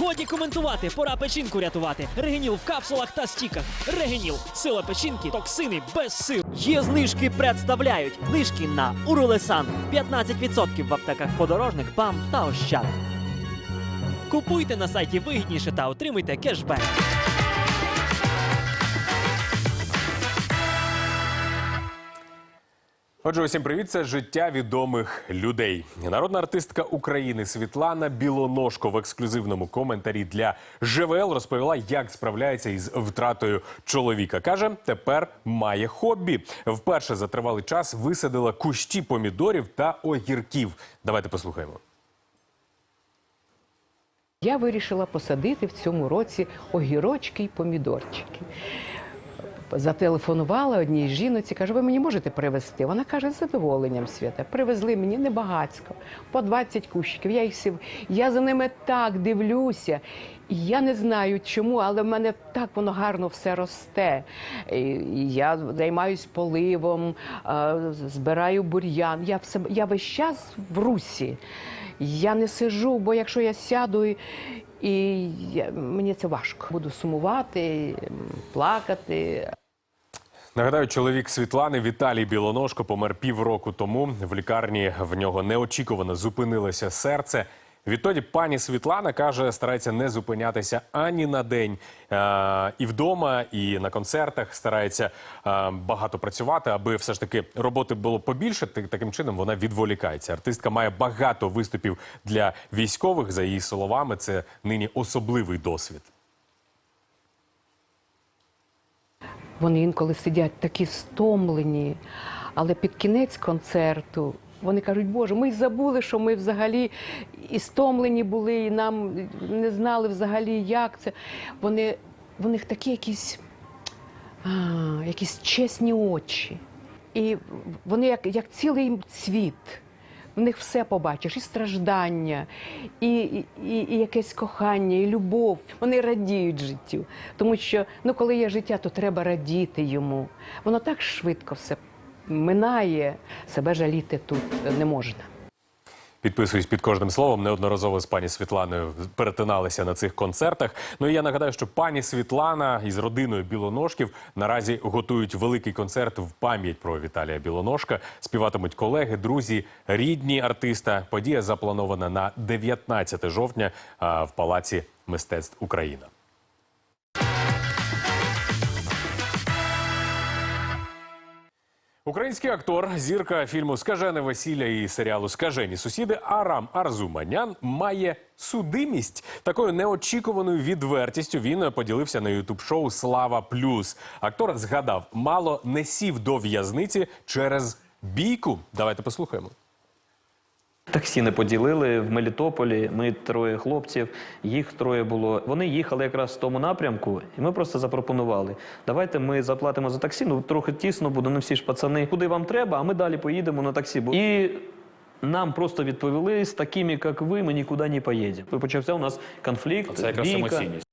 Годі коментувати, пора печінку рятувати. Регеніл в капсулах та стіках. Регеніл. Сила печінки, токсини без сил. Є знижки представляють. Знижки на Урулесан. 15% в аптеках подорожник, БАМ та Ощад. Купуйте на сайті вигідніше та отримуйте кешбек. Отже, усім привіт. Це життя відомих людей. Народна артистка України Світлана Білоножко в ексклюзивному коментарі для ЖВЛ розповіла, як справляється із втратою чоловіка. каже, тепер має хобі. Вперше за тривалий час висадила кущі помідорів та огірків. Давайте послухаємо. Я вирішила посадити в цьому році огірочки й помідорчики. Зателефонувала одній жіноці, каже, ви мені можете привезти? Вона каже, з задоволенням свята. Привезли мені небагацько, по 20 кущиків. Я їх сів. Я за ними так дивлюся. Я не знаю чому, але в мене так воно гарно все росте. Я займаюсь поливом, збираю бур'ян. Я все я весь час в русі. Я не сижу, бо якщо я сяду і, і я, мені це важко. Буду сумувати, плакати. Нагадаю, чоловік Світлани Віталій Білоножко помер півроку тому. В лікарні в нього неочікувано зупинилося серце. Відтоді пані Світлана каже, старається не зупинятися ані на день. Е, і вдома, і на концертах старається е, багато працювати, аби все ж таки роботи було побільше. Так- Таким чином вона відволікається. Артистка має багато виступів для військових. За її словами, це нині особливий досвід. Вони інколи сидять такі стомлені, але під кінець концерту вони кажуть, Боже, ми й забули, що ми взагалі і стомлені були, і нам не знали взагалі, як це. Вони, в них такі якісь, а, якісь чесні очі. І вони як, як цілий світ. В них все побачиш, і страждання, і, і, і, якесь кохання, і любов. Вони радіють життю. Тому що ну, коли є життя, то треба радіти йому. Воно так швидко все минає, себе жаліти тут не можна. Підписуюсь під кожним словом. Неодноразово з пані Світланою перетиналися на цих концертах. Ну і я нагадаю, що пані Світлана із родиною Білоножків наразі готують великий концерт в пам'ять про Віталія Білоножка. Співатимуть колеги, друзі, рідні артиста. Подія запланована на 19 жовтня в Палаці мистецтв Україна. Український актор, зірка фільму Скажене весілля і серіалу Скажені сусіди Арам Арзуманян має судимість. Такою неочікуваною відвертістю він поділився на ютуб-шоу Слава Плюс. Актор згадав, мало не сів до в'язниці через бійку. Давайте послухаємо. Таксі не поділили в Мелітополі. Ми троє хлопців, їх троє було. Вони їхали якраз в тому напрямку, і ми просто запропонували. Давайте ми заплатимо за таксі. Ну трохи тісно буде. Ну всі ж пацани, куди вам треба, а ми далі поїдемо на таксі. І нам просто відповіли з такими, як ви, ми нікуди не поїдемо. І Почався у нас конфлікт. Це якраз бійка. емоційність.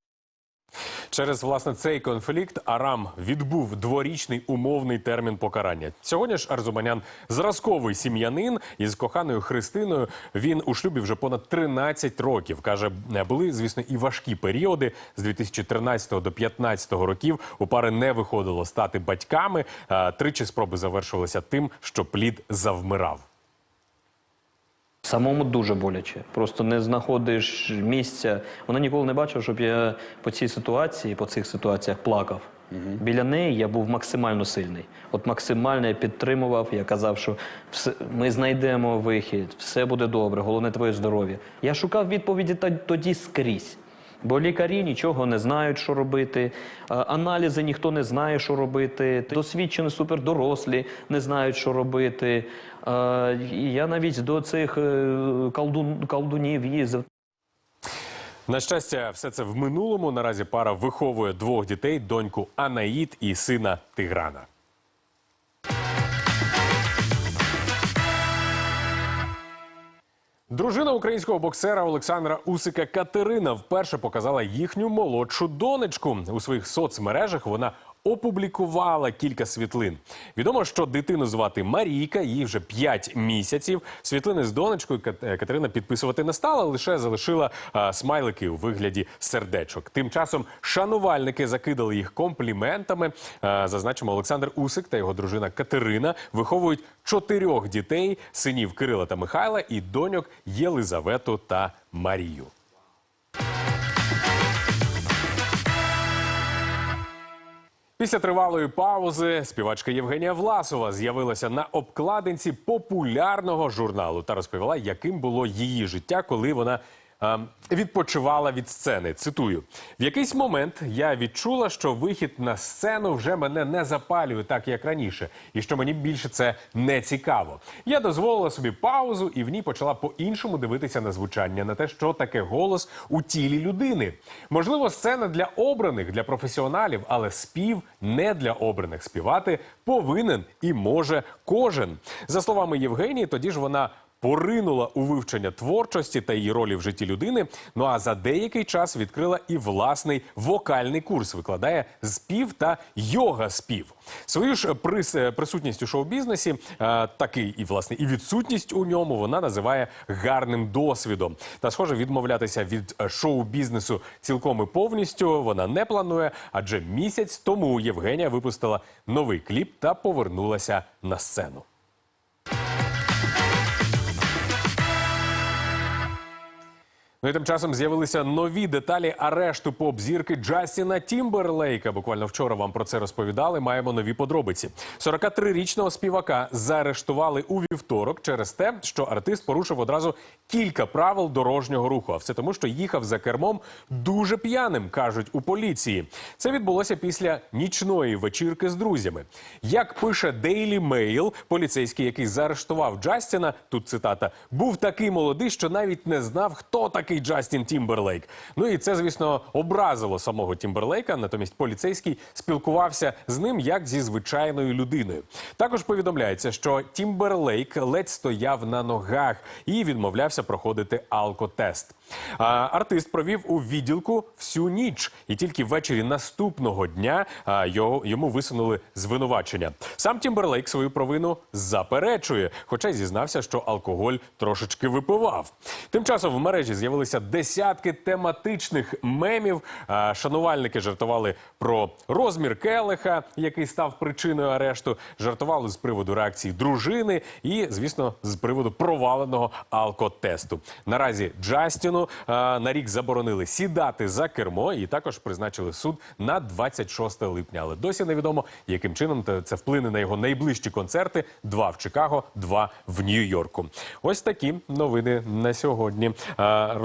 Через власне цей конфлікт Арам відбув дворічний умовний термін покарання. Сьогодні ж Арзуманян зразковий сім'янин із коханою Христиною. Він у шлюбі вже понад 13 років. каже, були звісно і важкі періоди з 2013 до 2015 років. У пари не виходило стати батьками. Тричі спроби завершувалися тим, що плід завмирав. Самому дуже боляче. Просто не знаходиш місця. Вона ніколи не бачила, щоб я по цій ситуації, по цих ситуаціях плакав. Біля неї я був максимально сильний. От максимально я підтримував. Я казав, що все, ми знайдемо вихід, все буде добре, головне твоє здоров'я. Я шукав відповіді тоді скрізь. Бо лікарі нічого не знають, що робити, аналізи ніхто не знає, що робити. Досвідчені супердорослі не знають, що робити. Я навіть до цих е, колдун, колдунів їздив. На щастя, все це в минулому. Наразі пара виховує двох дітей: доньку Анаїд і сина Тиграна. Дружина українського боксера Олександра Усика Катерина вперше показала їхню молодшу донечку у своїх соцмережах. Вона опублікувала кілька світлин. Відомо, що дитину звати Марійка, їй вже 5 місяців. Світлини з донечкою е, Катерина підписувати не стала, лише залишила а, смайлики у вигляді сердечок. Тим часом шанувальники закидали їх компліментами. А, зазначимо, Олександр Усик та його дружина Катерина виховують чотирьох дітей: синів Кирила та Михайла і доньок Єлизавету та Марію. Після тривалої паузи співачка Євгенія Власова з'явилася на обкладинці популярного журналу та розповіла, яким було її життя, коли вона відпочивала від сцени. Цитую: в якийсь момент я відчула, що вихід на сцену вже мене не запалює так, як раніше, і що мені більше це не цікаво. Я дозволила собі паузу і в ній почала по-іншому дивитися на звучання, на те, що таке голос у тілі людини. Можливо, сцена для обраних, для професіоналів, але спів не для обраних. Співати повинен і може кожен. За словами Євгенії, тоді ж вона. Поринула у вивчення творчості та її ролі в житті людини. Ну а за деякий час відкрила і власний вокальний курс. Викладає спів та йога-спів. Свою ж прис- присутність у шоу-бізнесі, е, такий і власне і відсутність у ньому вона називає гарним досвідом. Та схоже, відмовлятися від е, шоу-бізнесу цілком і повністю вона не планує, адже місяць тому Євгенія випустила новий кліп та повернулася на сцену. Ну і тим часом з'явилися нові деталі арешту поп-зірки Джастіна Тімберлейка. Буквально вчора вам про це розповідали. Маємо нові подробиці. 43-річного співака заарештували у вівторок через те, що артист порушив одразу кілька правил дорожнього руху. А все тому, що їхав за кермом дуже п'яним, кажуть у поліції. Це відбулося після нічної вечірки з друзями. Як пише Daily Mail, поліцейський, який заарештував Джастіна, тут цитата, був такий молодий, що навіть не знав, хто такий Джастін Тімберлейк. Ну і це, звісно, образило самого Тімберлейка. Натомість поліцейський спілкувався з ним як зі звичайною людиною. Також повідомляється, що Тімберлейк ледь стояв на ногах і відмовлявся проходити алкотест. А, артист провів у відділку всю ніч, і тільки ввечері наступного дня а, його, йому висунули звинувачення. Сам Тімберлейк свою провину заперечує, хоча й зізнався, що алкоголь трошечки випивав. Тим часом в мережі з'явилися десятки тематичних мемів. Шанувальники жартували про розмір келиха, який став причиною арешту. Жартували з приводу реакції дружини і, звісно, з приводу проваленого алкотесту. Наразі Джастіну на рік заборонили сідати за кермо і також призначили суд на 26 липня. Але досі невідомо, яким чином це вплине на його найближчі концерти: два в Чикаго, два в Нью-Йорку. Ось такі новини на сьогодні.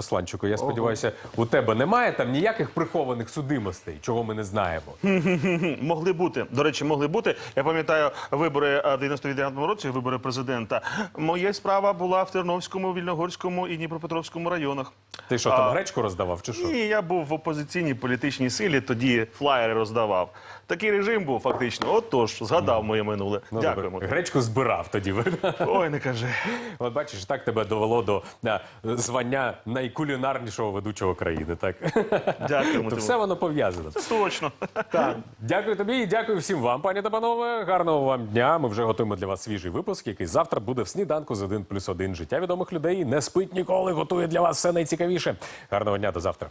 Русланчику, я сподіваюся, у тебе немає там ніяких прихованих судимостей, чого ми не знаємо. Могли бути. До речі, могли бути. Я пам'ятаю вибори а, в 99 році, вибори президента. Моя справа була в Терновському, Вільногорському і Дніпропетровському районах. Ти що там гречку роздавав? Чи що? Ні, я був в опозиційній політичній силі, тоді флаєри роздавав. Такий режим був фактично. Отож, згадав моє минуле. Ну, Дякуємо. добре. Гречку збирав тоді. Ой, не кажи. От бачиш, так тебе довело до а, звання найкулінарнішого ведучого країни. Так Дякуємо. то все воно пов'язано. Точно. Так, дякую тобі і дякую всім вам, пані та панове. Гарного вам дня. Ми вже готуємо для вас свіжий випуск, який завтра буде в сніданку з 1 плюс 1. Життя відомих людей не спить ніколи. Готує для вас все найцікавіше. Гарного дня до завтра.